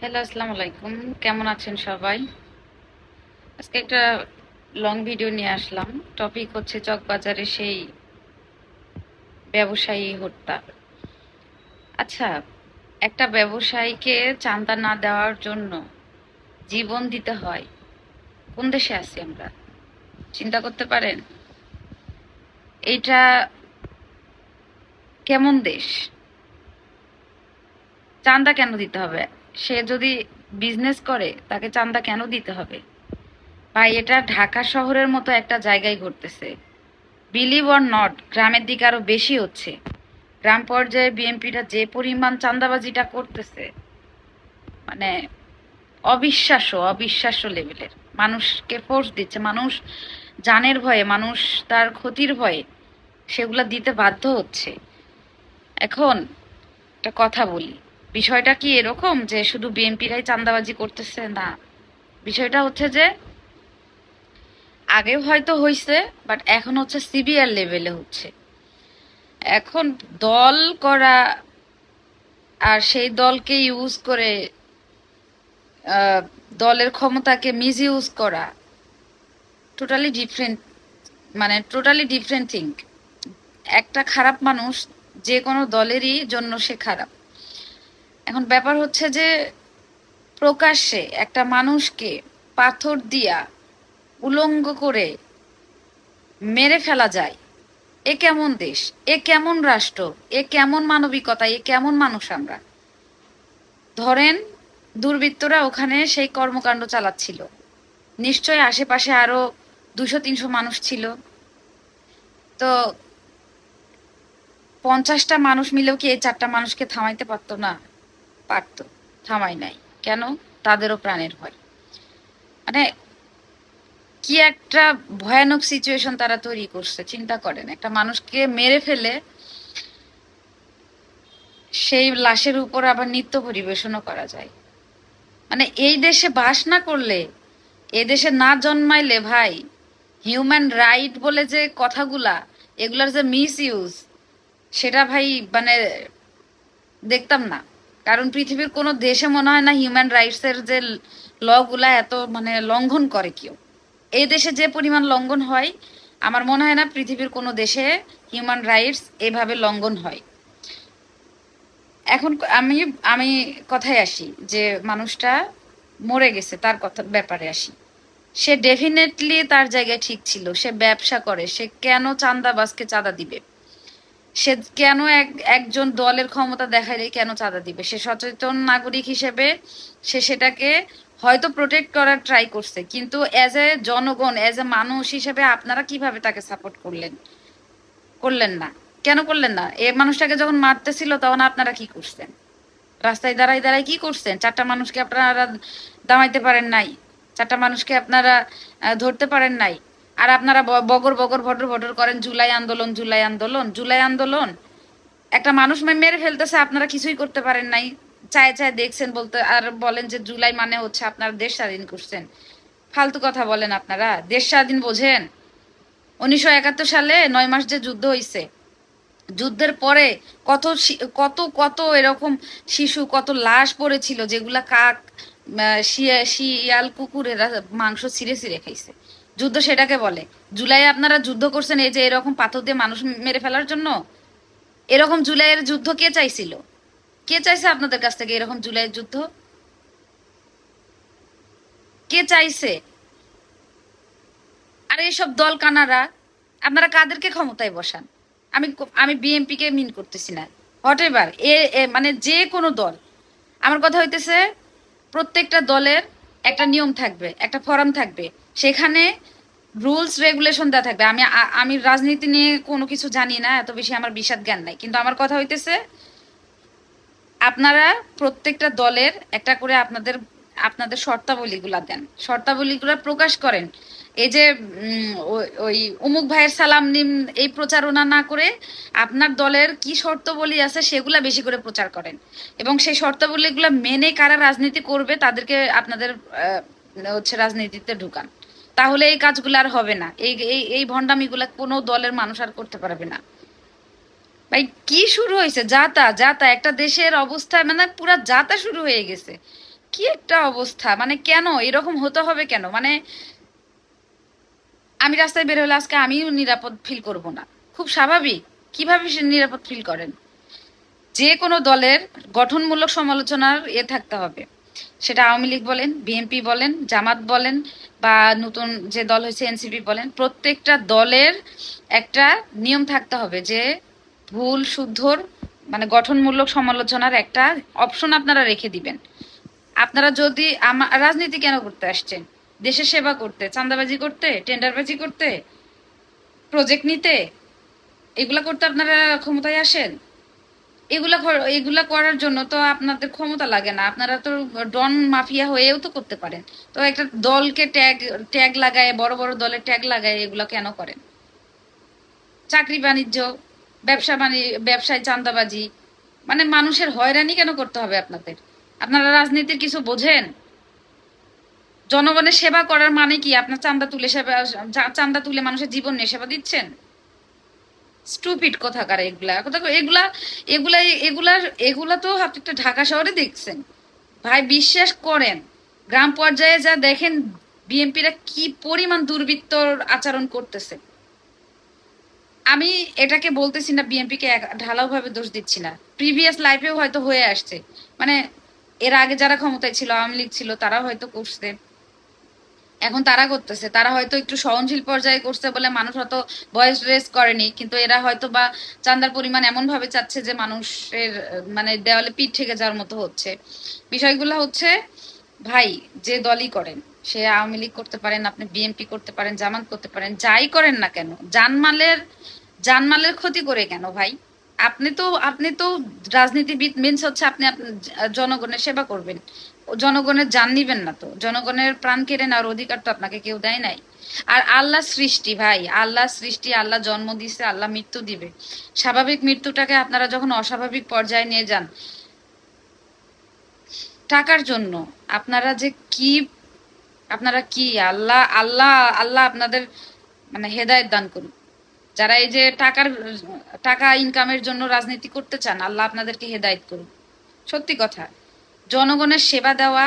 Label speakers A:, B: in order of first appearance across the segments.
A: Hello, আসসালামু আলাইকুম। কেমন আছেন সবাই? আজকে একটা লং ভিডিও নিয়ে আসলাম। টপিক হচ্ছে চকবাজারে সেই ব্যবসায়ী হত্যা। আচ্ছা একটা ব্যবসায়ীকে চাঁদা না দেওয়ার জন্য জীবন দিতে হয়, কোন দেশে আছি আমরা? চিন্তা করতে পারেন? এইটা কেমন দেশ? চাঁদা কেন দিতে হবে? সে যদি বিজনেস করে, তাকে চাঁদা কেন দিতে হবে? ভাই, এটা ঢাকা শহরের মতো একটা জায়গায় ঘটতেছে। বিলিভ অর নট গ্রামের দিকে আরও বেশি হচ্ছে। গ্রাম পর্যায়ে বিএনপিটা যে পরিমাণ চান্দাবাজিটা করতেছে মানে অবিশ্বাস্য অবিশ্বাস্য লেভেলের মানুষকে ফোর্স দিচ্ছে, মানুষ জানের ভয়ে, মানুষ তার ক্ষতির ভয়ে সেগুলা দিতে বাধ্য হচ্ছে। এখন একটা কথা বলি বিষয়টা কি এরকম যে শুধু বিএনপিরাই চাঁদাবাজি করতেছে? না। বিষয়টা হচ্ছে যে আগে হয়তো হয়েছে বাট এখন হচ্ছে সিবিআর লেভেলে হচ্ছে। এখন দল করা আর সেই দলকে ইউজ করে দলের ক্ষমতাকে মিস ইউজ করা টোটালি ডিফারেন্ট মানে টোটালি ডিফারেন্ট থিং একটা খারাপ মানুষ যে কোনো দলেরই জন্য সে খারাপ। এখন ব্যাপার হচ্ছে যে প্রকাশ্যে একটা মানুষকে পাথর দিয়া উলঙ্গ করে মেরে ফেলা যায়। এ কেমন দেশ? এ কেমন রাষ্ট্র? এ কেমন মানবিকতা? এ কেমন মানুষ আমরা? ধরেন দুর্বৃত্তরা ওখানে সেই কর্মকাণ্ড চালাচ্ছিল। নিশ্চয় আশেপাশে আরও দুশো, তিনশো মানুষ ছিল। তো পঞ্চাশটা মানুষ মিলেও কি এই চারটা মানুষকে থামাইতে পারতো না? পারতো থামাই নাই। কেন? তাদেরও প্রাণের ভয়। মানে কি একটা ভয়ানক সিচুয়েশন তারা তৈরি করছে, চিন্তা করেন। একটা মানুষকে মেরে ফেলে সেই লাশের উপর আবার নৃত্য পরিবেশনও করা যায়। মানে এই দেশে বাস না করলে, এ দেশে না জন্মাইলে ভাই হিউম্যান রাইট বলে যে কথাগুলা, এগুলার যে মিস ইউজ সেটা ভাই মানে দেখতাম না। কারণ পৃথিবীর কোনো দেশে মনে হয় না হিউম্যান রাইটস এর যে ল গুলা এত মানে লঙ্ঘন করে কেউ। এই দেশে যে পরিমাণ লঙ্ঘন হয়, আমার মনে হয় না পৃথিবীর কোনো দেশে হিউম্যান রাইটস এভাবে লঙ্ঘন হয়। এখন আমি আমি কথায় আসি যে মানুষটা মরে গেছে, তার কথা, ব্যাপারে আসি। সে ডেফিনেটলি তার জায়গায় ঠিক ছিল, সে ব্যবসা করে, সে কেন চাঁদাবাজকে চাঁদা দিবে? সে কেন এক, একজন দলের ক্ষমতা দেখাইলে কেন চাঁদা দিবে? সে সচেতন নাগরিক হিসেবে সে সেটাকে হয়তো প্রোটেক্ট করার ট্রাই করছে। কিন্তু অ্যাজ এ জনগণ অ্যাজ এ মানুষ হিসেবে আপনারা কীভাবে তাকে সাপোর্ট করলেন? করলেন না। কেন করলেন না? এ মানুষটাকে যখন মারতেছিল তখন আপনারা কি করছেন? রাস্তায় দাঁড়াই দাঁড়াই কি করছেন? চারটা মানুষকে আপনারা দামাইতে পারেন নাই। চারটা মানুষকে আপনারা ধরতে পারেন নাই। আর আপনারা বগর বগর ভটর ভটর করেন, জুলাই আন্দোলন জুলাই আন্দোলন জুলাই আন্দোলন। একটা মানুষ মেরে ফেলতেছে, আপনারা কিছুই করতে পারেন নাই। চায় চায় দেখছেন বলতে, আর বলেন যে জুলাই মানে হচ্ছে আপনারা দেশ স্বাধীন করছেন। ফালতু কথা বলেন আপনারা, দেশ স্বাধীন বোঝেন। উনিশশো একাত্তর সালে নয় মাস যে যুদ্ধ হয়েছে যুদ্ধের পরে কত কত কত এরকম শিশু, কত লাশ পড়েছিল, যেগুলা কাক শিয়া- শিয়াল কুকুরেরা মাংস ছিঁড়ে ছিঁড়ে খাইছে। যুদ্ধ সেটাকে বলে। জুলাই আপনারা যুদ্ধ করছেন এই যে এরকম পাথর দিয়ে মানুষ মেরে ফেলার জন্য? এরকম জুলাইয়ের যুদ্ধ কে চাইছিল? কে চাইছে আপনাদের কাছ থেকে এরকম জুলাইয়ের যুদ্ধ? কে চাইছে? আর এইসব দল কানারা, আপনারা কাদেরকে ক্ষমতায় বসান? আমি আমি বিএনপি কে মিন করতেছি না। হোয়াট এভার এ- মানে যে কোনো দল। আমার কথা হইতেছে, প্রত্যেকটা দলের একটা নিয়ম থাকবে, একটা ফরাম থাকবে। সেখানে রুলস রেগুলেশন দেওয়া থাকবে। আমি আমি রাজনীতি নিয়ে কোনো কিছু জানি না, এত বেশি আমার বিষাদ জ্ঞান নাই। কিন্তু আমার কথা হইতেছে, আপনারা প্রত্যেকটা দলের একটা করে আপনাদের আপনাদের শর্তাবলীগুলা দেন। শর্তাবলীগুলা প্রকাশ করেন। এই যে ওই- অমুক ভাইয়ের সালাম নিম, এই প্রচারণা না করে আপনার দলের কি শর্তাবলী আছে সেগুলা বেশি করে প্রচার করেন। এবং সেই শর্তাবলীগুলা মেনে কারা রাজনীতি করবে তাদেরকে আপনাদের হচ্ছে রাজনীতিতে ঢুকান। তাহলে এই কাজগুলো আর হবে না। এই এই এই ভণ্ডামিগুলা কোনো দলের মানুষ আর করতে পারবে না। ভাই, কি শুরু হয়েছে? যাতা যাতা, একটা দেশের অবস্থা মানে পুরা যাতা শুরু হয়ে গেছে। কি একটা অবস্থা মানে কেন? এরকম হতে হবে কেন? মানে আমি রাস্তায় বের হলে আজকে আমিও নিরাপদ ফিল করব না। খুব স্বাভাবিক। কীভাবে সে নিরাপদ ফিল করেন? যে কোনো দলের গঠনমূলক সমালোচনার এ থাকতে হবে। সেটা আওয়ামী লীগ বলেন বিএনপি বলেন, জামাত বলেন, বা নতুন যে দল হয়েছে এনসিপি বলেন, প্রত্যেকটা দলের একটা নিয়ম থাকতে হবে যে ভুল শুদ্ধর মানে গঠনমূলক সমালোচনার একটা অপশন আপনারা রেখে দিবেন। আপনারা যদি আমার রাজনীতি কেন করতে আসছেন? দেশের সেবা করতে, চাঁদাবাজি করতে, টেন্ডারবাজি করতে প্রজেক্ট নিতে, এগুলা করতে আপনারা ক্ষমতায় আসেন? এগুলা এগুলা করার জন্য তো আপনাদের ক্ষমতা লাগে না। আপনারা তো ডন মাফিয়া হয়েও তো করতে পারেন। তো একটা দলকে ট্যাগ ট্যাগ লাগায়, বড় বড় দলের ট্যাগ লাগায় এগুলো কেন করেন? চাকরি বাণিজ্য, ব্যবসা বাণিজ্য ব্যবসায় চাঁদাবাজি মানে মানুষের হয়রানি কেন করতে হবে আপনাদের? আপনারা রাজনীতির কিছু বোঝেন? জনগণের সেবা করার মানে কি? আপনার চান্দা তুলে সেবা চান্দা তুলে মানুষের জীবন নিয়ে সেবা দিচ্ছেন? স্টুপিড কোথাকার এগুলা। কোথা এগুলা এগুলা এগুলা এগুলা তো আপনি একটা ঢাকা শহরে দেখছেন। ভাই, বিশ্বাস করেন, গ্রাম পর্যায়ে যা দেখেন, বিএনপিরা কি পরিমাণ দুর্বৃত্তর আচরণ করতেছে। আমি এটাকে বলতেছি না, বিএনপিকে ঢালাও ভাবে দোষ দিচ্ছি না। প্রিভিয়াস লাইফেও হয়তো হয়ে আসছে। মানে এর আগে যারা ক্ষমতায় ছিল, আওয়ামী লীগ ছিল, তারাও হয়তো করছে। এখন তারা করতেছে। তারা হয়তো একটু সহনশীল পর্যায়ে করছে বলে মানুষ হয়তো ভয়েস রেস করেনি, কিন্তু এরা হয়তো বা চান্দার পরিমাণ এমন ভাবে চাচ্ছে যে মানুষের মানে দেওয়ালে পিঠ থেকে যাওয়ার মতো হচ্ছে। বিষয়গুলো হচ্ছে, ভাই, যে দলই করেন, সে আওয়ামী লীগ করতে পারেন, আপনি বিএনপি করতে পারেন, জামাত করতে পারেন, যাই করেন না কেন, জানমালের জানমালের ক্ষতি করে কেন ভাই? আপনি তো আপনি তো রাজনীতিবিদ মিনস হচ্ছে আপনি জনগণের সেবা করবেন। জনগণের জান নিবেন না তো। জনগণের প্রাণ কেড়ে নেওয়ার অধিকার তো আপনাকে কেউ দেয় নাই। আর আল্লাহ সৃষ্টি ভাই, আল্লাহ সৃষ্টি, আল্লাহ জন্ম দিছে, আল্লাহ মৃত্যু দিবে। স্বাভাবিক মৃত্যুটাকে আপনারা যখন অস্বাভাবিক পর্যায়ে নিয়ে যান, টাকার জন্য আপনারা যে কি, আপনারা কি আল্লাহ আল্লাহ আল্লাহ আপনাদের মানে হেদায়েত দান করুন যারা এই যে টাকার, টাকা ইনকামের জন্য রাজনীতি করতে চান, আল্লাহ আপনাদেরকে হেদায়েত করুন সত্যি কথা। জনগণের সেবা দেওয়া,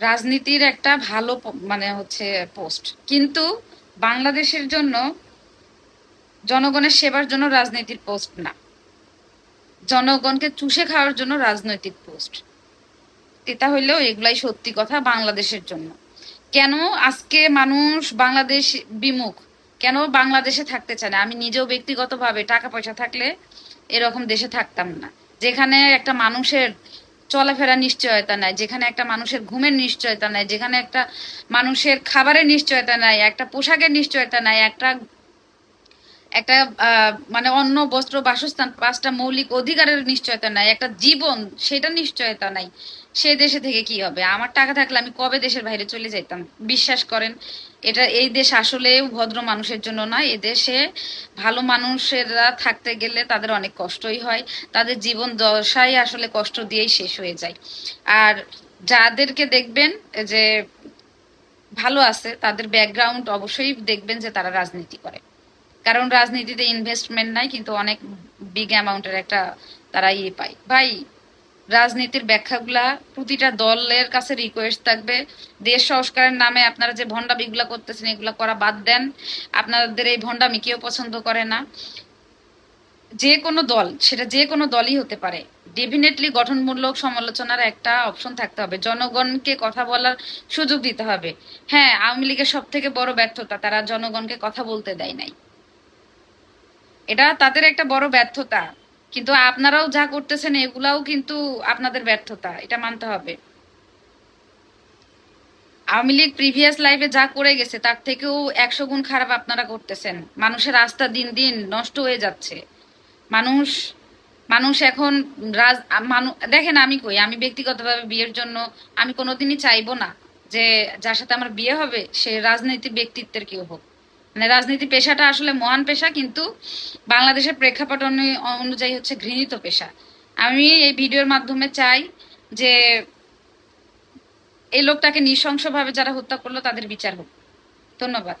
A: রাজনীতির একটা ভালো মানে হচ্ছে পোস্ট। কিন্তু বাংলাদেশের জন্য জনগণের সেবার জন্য রাজনীতির পোস্ট না। জনগণকে চুষে খাওয়ার জন্য রাজনৈতিক পোস্ট। এটা হইলেও এগুলাই সত্যি কথা বাংলাদেশের জন্য। কেন আজকে মানুষ বাংলাদেশ বিমুখ? কেন বাংলাদেশে থাকতে চায় না? আমি নিজেও ব্যক্তিগতভাবে টাকা পয়সা থাকলে এরকম দেশে থাকতাম না। যেখানে একটা মানুষের চলাফেরা নিশ্চয়তা নাই, যেখানে একটা মানুষের ঘুমের নিশ্চয়তা নাই, যেখানে একটা মানুষের খাবারের নিশ্চয়তা নাই, একটা পোশাকের নিশ্চয়তা নাই, একটা একটা মানে অন্য বস্ত্র, বাসস্থান পাঁচটা মৌলিক অধিকারের নিশ্চয়তা নাই, একটা জীবন সেটা নিশ্চয়তা নাই, সে দেশে থেকে কি হবে? আমার টাকা থাকলে আমি কবে দেশের বাইরে চলে যাইতাম? বিশ্বাস করেন, এটা এই দেশ আসলে ভদ্র মানুষের জন্য নয়, এ দেশে ভালো মানুষেরা থাকতে গেলে তাদের অনেক কষ্টই হয়, তাদের জীবন দশাই আসলে কষ্ট দিয়েই শেষ হয়ে যায়। আর যাদেরকে দেখবেন যে ভালো আছে, তাদের ব্যাকগ্রাউন্ড অবশ্যই দেখবেন যে তারা রাজনীতি করে। কারণ রাজনীতিতে ইনভেস্টমেন্ট নাই, কিন্তু অনেক বিগ অ্যামাউন্টের একটা তারা ইয়ে পায়। ভাই, রাজনীতির ব্যাখ্যাগুলা প্রতিটা দলের কাছে রিকোয়েস্ট থাকবে। দেশ সংস্কারের নামে আপনারা যে ভণ্ডামিগুলা করতেছেন, এগুলা করা বাদ দেন। আপনাদের এই ভণ্ডামি কেউ পছন্দ করে না। যে কোনো দল, সেটা যে কোনো দলই হতে পারে। ডেফিনেটলি গঠনমূলক সমালোচনার একটা অপশন থাকতে হবে। জনগণকে কথা বলার সুযোগ দিতে হবে। হ্যাঁ আওয়ামী লীগের সব থেকে বড় ব্যর্থতা, তারা জনগণকে কথা বলতে দেয় নাই। এটা তাদের একটা বড় ব্যর্থতা। কিন্তু আপনারাও যা করতেছেন, এগুলাও কিন্তু আপনাদের ব্যর্থতা। এটা মানতে হবে। আওয়ামী লীগ প্রিভিয়াস লাইফে যা করে গেছে, তার থেকেও একশো গুণ খারাপ আপনারা করতেছেন। মানুষের আস্থা দিন দিন নষ্ট হয়ে যাচ্ছে। মানুষ মানুষ এখন রাজ মানুষ দেখেন আমি কই, আমি ব্যক্তিগতভাবে বিয়ের জন্য আমি কোনোদিনই চাইব না যে, যার সাথে আমার বিয়ে হবে, সে রাজনৈতিক ব্যক্তিত্বের কেউ হোক। মানে রাজনীতি পেশাটা আসলে মহান পেশা, কিন্তু বাংলাদেশের প্রেক্ষাপট অনু- অনুযায়ী হচ্ছে ঘৃণিত পেশা। আমি এই ভিডিওর মাধ্যমে চাই যে এই লোকটাকে নৃশংসভাবে যারা হত্যা করল তাদের বিচার হোক। ধন্যবাদ।